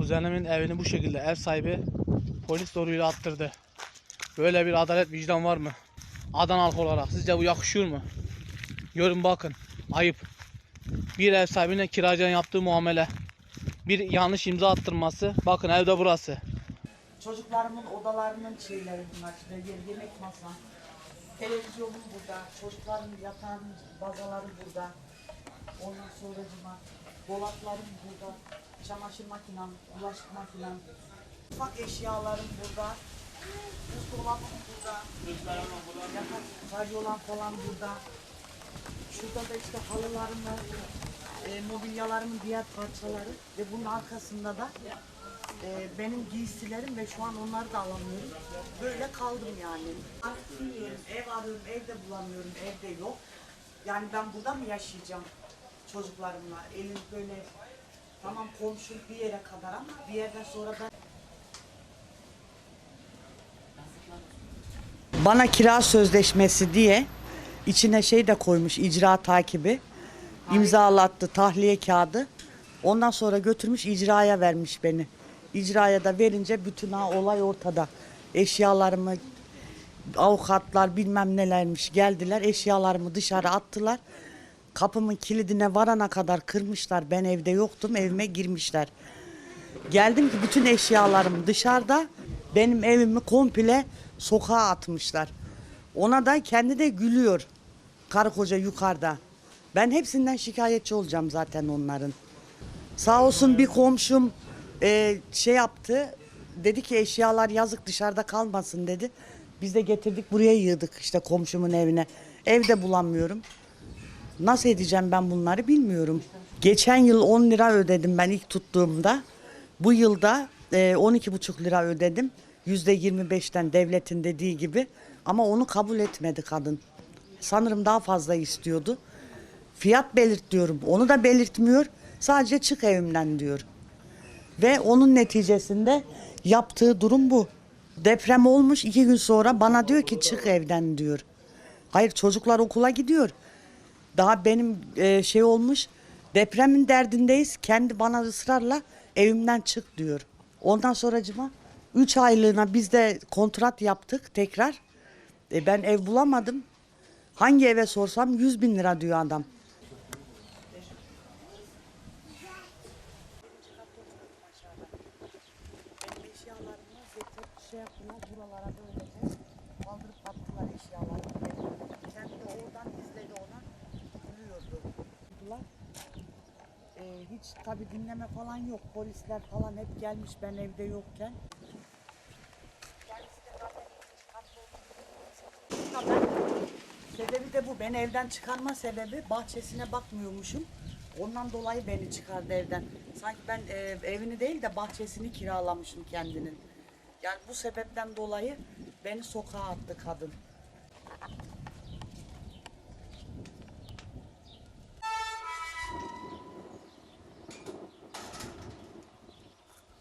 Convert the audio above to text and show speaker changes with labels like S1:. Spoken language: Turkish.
S1: Kuzenimin evini bu şekilde ev sahibi polis zoruyla attırdı. Böyle bir adalet vicdan var mı? Adana halkı olarak sizce bu yakışıyor mu? Görün bakın. Ayıp. Bir ev sahibine kiracının yaptığı muamele. Bir yanlış imza attırması. Bakın evde burası.
S2: Çocuklarımın odalarının şeyleri bunlar işte yemek masam. Televizyonum burada, çocuklarımın yatağının bazaları burada. Ondan sonra dolaplarım burada, çamaşır makinem, bulaşık makinem, ufak eşyalarım burada. Buzdolabım burada. Yatak, karyolan falan burada. Şurada da işte halılarım var. E, mobilyalarımın diğer parçaları ve bunun arkasında da e, benim giysilerim ve şu an onları da alamıyorum. Böyle kaldım yani. Arıyorum, ev arıyorum, evde bulamıyorum, evde yok. Yani ben burada mı yaşayacağım çocuklarımla? Elim böyle tamam komşu bir yere kadar ama bir yerden sonra ben Bana kira sözleşmesi diye içine şey de koymuş icra takibi. imzalattı tahliye kağıdı. Ondan sonra götürmüş icraya vermiş beni. İcraya da verince bütün ha olay ortada. Eşyalarımı avukatlar bilmem nelermiş geldiler eşyalarımı dışarı attılar. Kapımın kilidine varana kadar kırmışlar. Ben evde yoktum evime girmişler. Geldim ki bütün eşyalarım dışarıda. Benim evimi komple sokağa atmışlar. Ona da kendi de gülüyor. Karı koca yukarıda. Ben hepsinden şikayetçi olacağım zaten onların. Sağ olsun bir komşum e, şey yaptı. Dedi ki eşyalar yazık dışarıda kalmasın dedi. Biz de getirdik buraya yığdık işte komşumun evine. Evde bulamıyorum. Nasıl edeceğim ben bunları bilmiyorum. Geçen yıl 10 lira ödedim ben ilk tuttuğumda. Bu yılda e, 12,5 lira ödedim. %25'ten devletin dediği gibi. Ama onu kabul etmedi kadın. Sanırım daha fazla istiyordu. Fiyat belirt diyorum. Onu da belirtmiyor. Sadece çık evimden diyor. Ve onun neticesinde yaptığı durum bu. Deprem olmuş iki gün sonra bana diyor ki çık evden diyor. Hayır çocuklar okula gidiyor. Daha benim e, şey olmuş depremin derdindeyiz. Kendi bana ısrarla evimden çık diyor. Ondan sonracıma 3 aylığına biz de kontrat yaptık tekrar. E, ben ev bulamadım. Hangi eve sorsam 100 bin lira diyor adam. Şey yaptılar, buralara böylece kaldırıp attılar eşyalarımı. Kendi de oradan izledi ona, gülüyordu. Buldular. Ee, hiç tabi dinleme falan yok. Polisler falan hep gelmiş ben evde yokken. Sebebi de bu. Beni evden çıkarma sebebi bahçesine bakmıyormuşum. Ondan dolayı beni çıkardı evden. Sanki ben e, evini değil de bahçesini kiralamışım kendinin. Yani bu sebepten dolayı beni sokağa attı kadın.